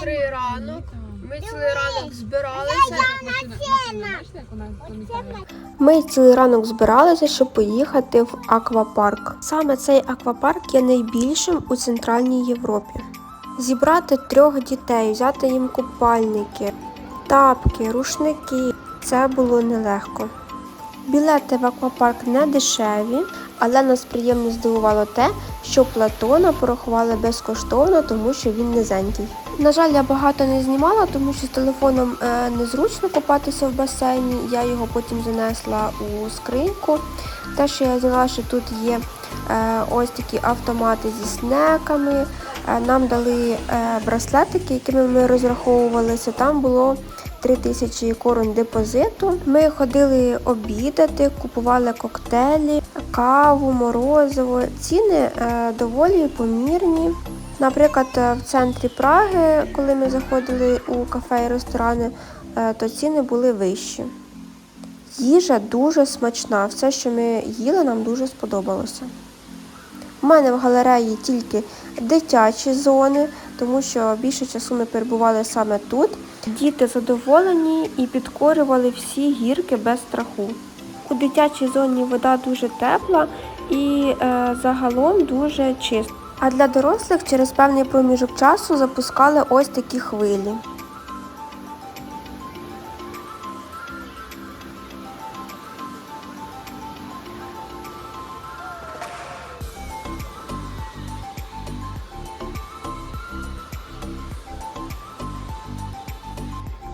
Добрий ранок. Ми цілий ранок збиралися. Ми цілий ранок збиралися, щоб поїхати в аквапарк. Саме цей аквапарк є найбільшим у Центральній Європі. Зібрати трьох дітей, взяти їм купальники, тапки, рушники це було нелегко. Білети в аквапарк не дешеві, але нас приємно здивувало те, що Платона порахували безкоштовно, тому що він низенький. На жаль, я багато не знімала, тому що з телефоном е, незручно купатися в басейні. Я його потім занесла у скриньку. Те, що я зняла, що тут є е, ось такі автомати зі снеками. Е, нам дали браслетики, якими ми розраховувалися. Там було 3 тисячі корон депозиту. Ми ходили обідати, купували коктейлі, каву, морозиво. Ціни е, доволі помірні. Наприклад, е, в центрі Праги, коли ми заходили у кафе і ресторани, е, то ціни були вищі. Їжа дуже смачна. Все, що ми їли, нам дуже сподобалося. У мене в галереї тільки дитячі зони, тому що більше часу ми перебували саме тут. Діти задоволені і підкорювали всі гірки без страху. У дитячій зоні вода дуже тепла і е, загалом дуже чиста. А для дорослих через певний проміжок часу запускали ось такі хвилі.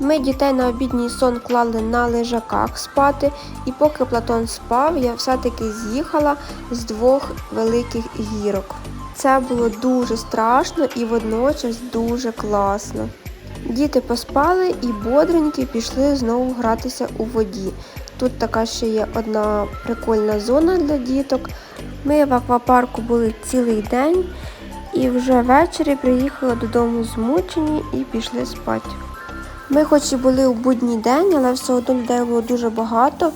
Ми дітей на обідній сон клали на лежаках спати, і поки Платон спав, я все-таки з'їхала з двох великих гірок. Це було дуже страшно і водночас дуже класно. Діти поспали і бодренькі пішли знову гратися у воді. Тут така ще є одна прикольна зона для діток. Ми в аквапарку були цілий день і вже ввечері приїхали додому змучені і пішли спати. Ми хоч і були у будній день, але все одно людей було дуже багато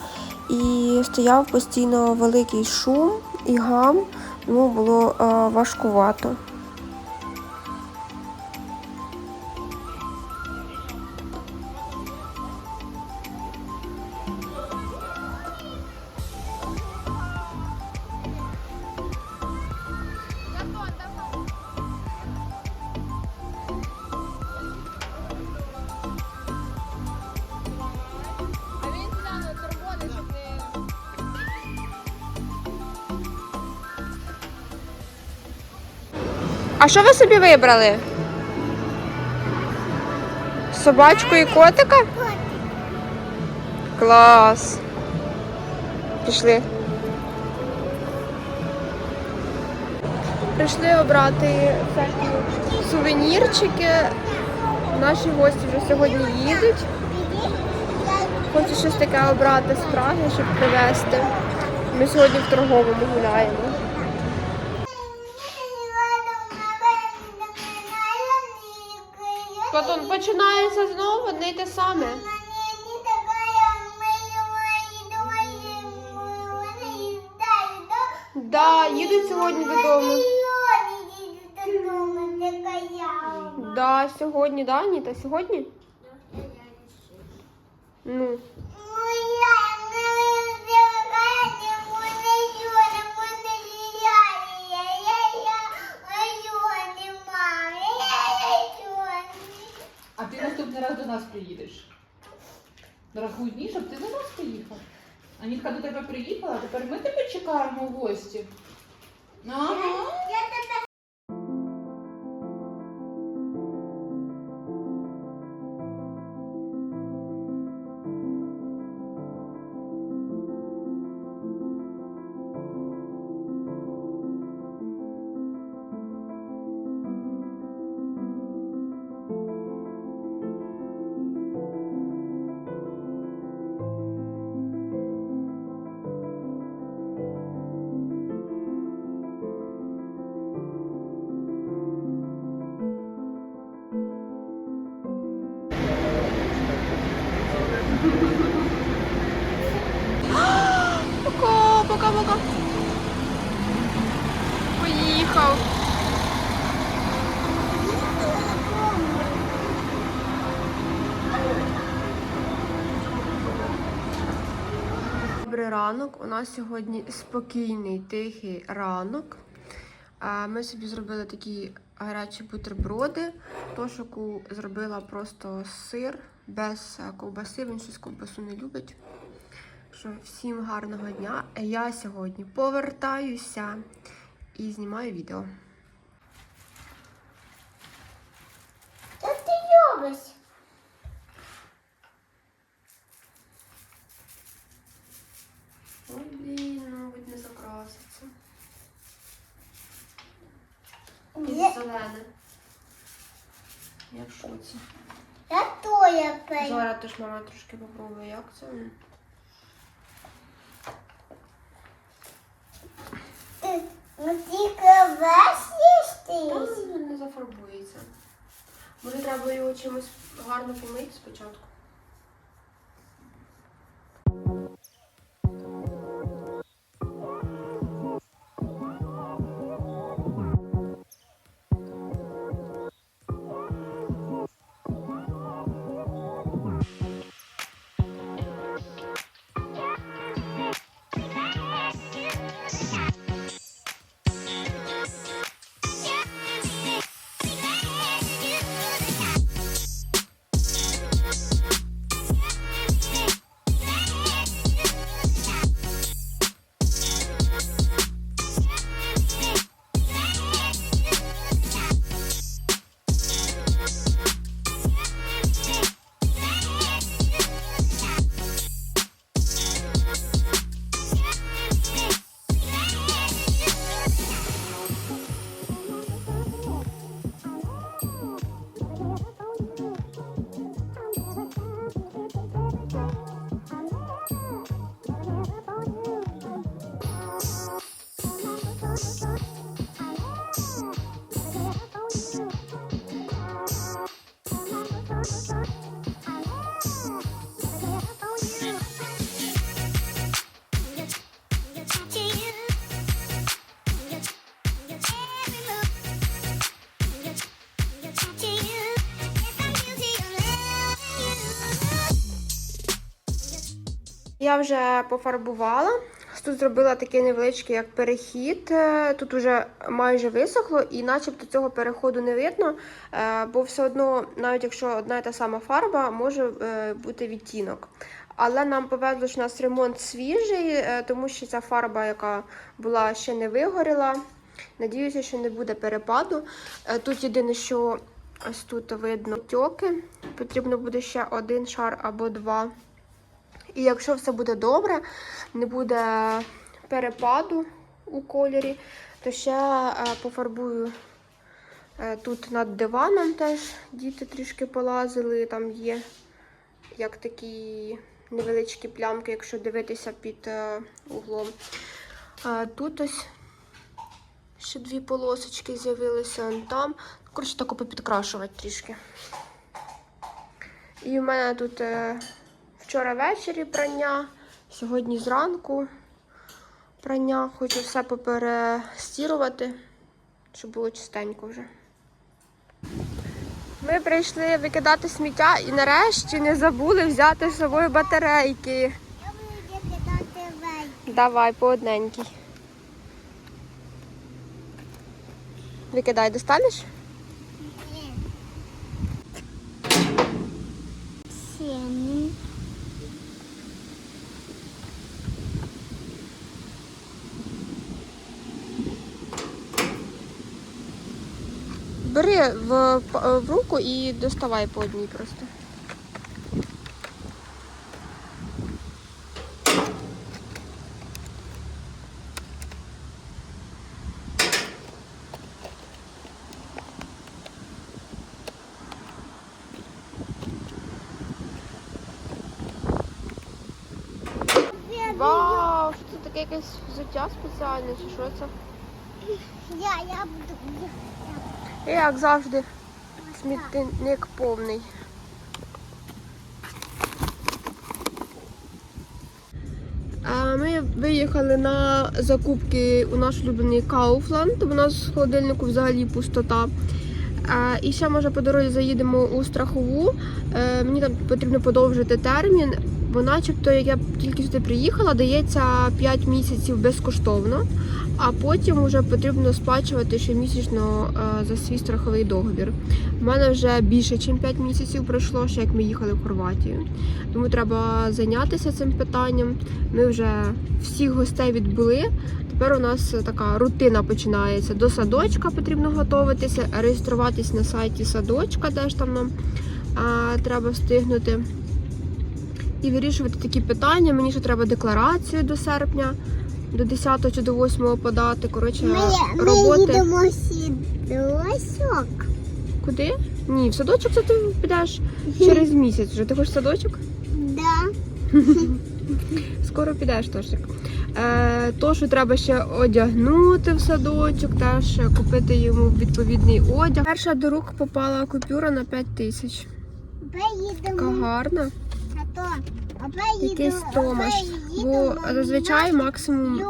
і стояв постійно великий шум і гам, тому було е, важкувато. А що ви собі вибрали? Собачку і котика? Клас. Пішли. Прийшли обрати всякі сувенірчики. Наші гості вже сьогодні їдуть. Хочу щось таке обрати з Праги, щоб привезти. Ми сьогодні в торговому гуляємо. Починається знову одне й те саме. Да, їду сьогодні додому. Да, сьогодні, да, Ніта, сьогодні? Ну. А ти наступний раз до нас приїдеш. Рахуй дні, щоб ти до нас приїхав. Анітка до тебе приїхала, тепер ми тебе чекаємо в гості. Ага. Пока, пока, пока. Поїхав. Добрий ранок. У нас сьогодні спокійний тихий ранок. Ми собі зробили такий гарячі бутерброди. Тошику зробила просто сир без е, ковбаси. Він щось ковбасу не любить. Що всім гарного дня. Я сьогодні повертаюся і знімаю відео. Що ти робиш? Ой, блін, мабуть, не закраситься. І Є. зелене. Я в шоці. Я пей. Зараз теж мама трошки попробує, як це. Ну тільки весь Та їсти? ну, не зафарбується. Може, треба його чимось гарно помити спочатку. Я вже пофарбувала. Тут зробила такий невеличкий як перехід. Е, Тут вже майже висохло, і начебто цього переходу не видно, е, бо все одно, навіть якщо одна і та сама фарба, може е, бути відтінок. Але нам повезло, що у нас ремонт свіжий, тому що ця фарба, яка була ще не вигоріла. Надіюся, що не буде перепаду. Тут єдине, що ось тут видно тьоки. Потрібно буде ще один шар або два. І якщо все буде добре, не буде перепаду у кольорі, то ще е, пофарбую е, тут над диваном теж діти трішки полазили. Там є як такі невеличкі плямки, якщо дивитися під е, углом. Тут ось ще дві полосочки з'явилися там. Коротше, тако попідкрашувати трішки. І в мене тут вчора ввечері прання, сьогодні зранку прання. Хочу все поперестірувати, щоб було чистенько вже. Ми прийшли викидати сміття і нарешті не забули взяти з собою батарейки. Я буду кидати вей. Давай по одненькій. Викидай, достанеш? Ні. Сім. Бери в, в руку і доставай по одній просто. Вау, що це таке якесь взуття спеціальне, чи що це? Я, я буду. І як завжди, смітник повний. Ми виїхали на закупки у наш улюблений Kaufland. У нас в холодильнику взагалі пустота. І ще може по дорозі заїдемо у страхову. Е, Мені там потрібно подовжити термін. Бо начебто, як я тільки сюди приїхала, дається 5 місяців безкоштовно, а потім вже потрібно сплачувати щомісячно е, за свій страховий договір. У мене вже більше, ніж 5 місяців пройшло, ще як ми їхали в Хорватію. Тому треба зайнятися цим питанням. Ми вже всіх гостей відбули. Тепер у нас така рутина починається. До садочка потрібно готуватися, реєструватись на сайті садочка, де ж там нам а, треба встигнути. І вирішувати такі питання. Мені ще треба декларацію до серпня, до 10 чи до 8 подати. Коротше, Ми, ми роботи. їдемо сідосок. Куди? Ні, в садочок це ти підеш через місяць вже. Ти хочеш в садочок? Да. Скоро підеш Тошик. Е, то, що треба ще одягнути в садочок, теж купити йому відповідний одяг. Перша до рук попала купюра на 5 тисяч. Ми Така гарна. Якийсь Томаш. Бо зазвичай максимум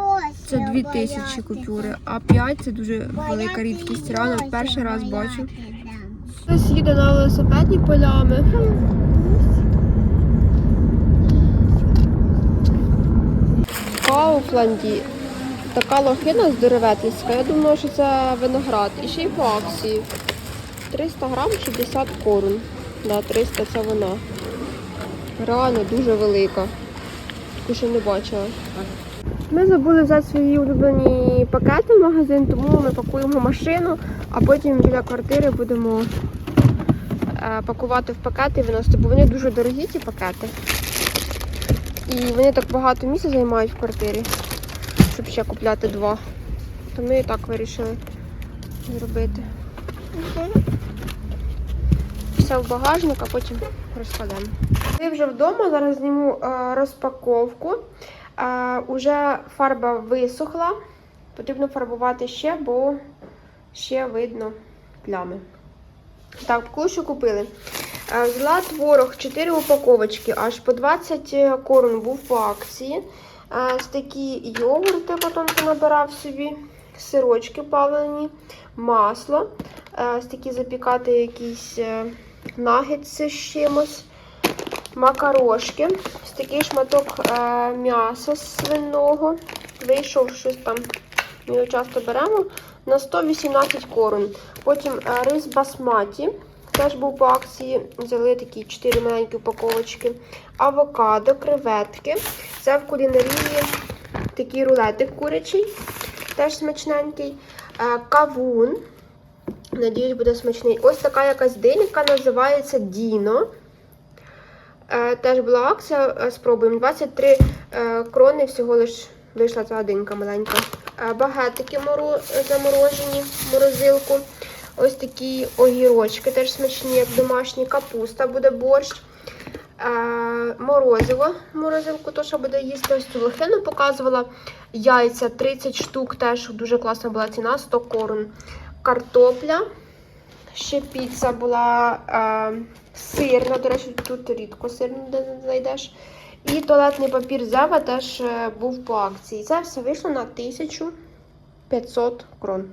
це 2 тисячі купюри, а 5 це дуже велика рідкість. Льося перший раз бачу. Хтось їде на велосипедні полями. Кауфланді така лохина здоровецька. Я думала, що це виноград. І ще й по акції. 300 грам 60 корун. Да, 300 це вона. Реально дуже велика. Таку ще не бачила. Ми забули взяти свої улюблені пакети в магазин, тому ми пакуємо машину, а потім біля квартири будемо е, пакувати в пакети і виносити, бо вони дуже дорогі, ці пакети. І вони так багато місця займають в квартирі, щоб ще купляти два. То ми і так вирішили зробити. Все в багажник, а потім розкладемо. Ми вже вдома, зараз зніму е, розпаковку. Е, уже фарба висохла. Потрібно фарбувати ще, бо ще видно плями. Так, кое-що купили. Е, Взяла творог 4 упаковочки, аж по 20 корон був по акції. Ось йогурти потім набирав собі, сирочки плавлені, масло. Ось запікати якісь нагетси з чимось, макарошки. Ось такий шматок е, м'яса свиного. Вийшов щось там, ми його часто беремо, на 118 корон. Потім е, рис басматі. Теж був по акції, взяли такі 4 маленькі упаковочки. Авокадо, креветки. Це в кулінарії такий рулетик курячий, теж смачненький. Е, Кавун. Надіюсь, буде смачний. Ось така якась динька, називається Діно. Е, Теж була акція, е, спробуємо. 23 е, крони всього лиш вийшла ця динька маленька. Багетики заморожені в морозилку. Ось такі огірочки, теж смачні, як домашні, капуста буде борщ. Морозиво морозилку, то що буде їсти. Ось цю лохину показувала. Яйця 30 штук, теж дуже класна була ціна, 100 корон. Картопля. Ще піца була е, сирна, до речі, тут рідко сирну де знайдеш. І туалетний папір Зева теж е, був по акції. Це все вийшло на 1500 крон.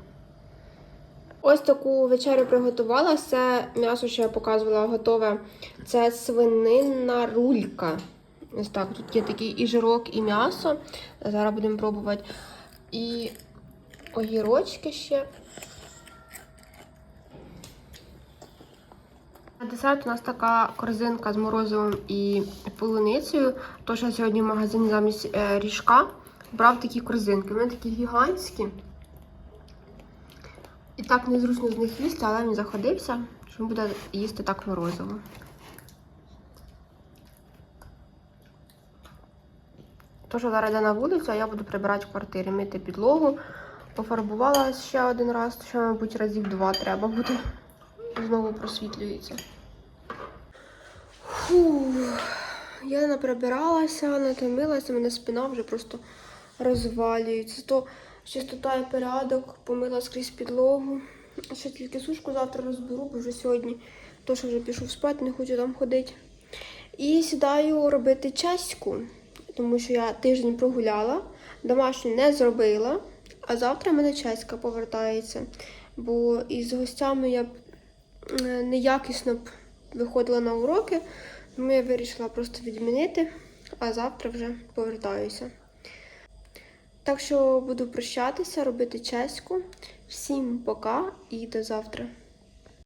Ось таку вечерю приготувала. Це м'ясо, що я показувала, готове. Це свинина рулька. Ось так, тут є такий і жирок, і м'ясо. Зараз будемо пробувати. І огірочки ще. На десерт у нас така корзинка з морозивом і полуницею. Тож я сьогодні в магазині замість е, ріжка брав такі корзинки. Вони такі гігантські. І так незручно з них їсти, але він заходився, що він буде їсти так морозиво. Тож зараз йде на вулицю, а я буду прибирати в квартирі, мити підлогу. Пофарбувала ще один раз, ще, мабуть, разів два треба буде. Знову просвітлюється. Фу. Я наприбиралася, натомилася, мене спина вже просто розвалюється. То чистота і порядок, помила скрізь підлогу. Ще тільки сушку завтра розберу, бо вже сьогодні то, що вже пішов спати, не хочу там ходити. І сідаю робити чеську, тому що я тиждень прогуляла, домашню не зробила, а завтра в мене чеська повертається. Бо із гостями я неякісно б виходила на уроки, тому я вирішила просто відмінити а завтра вже повертаюся. Так що буду прощатися, робити чеську. Всім пока і до завтра.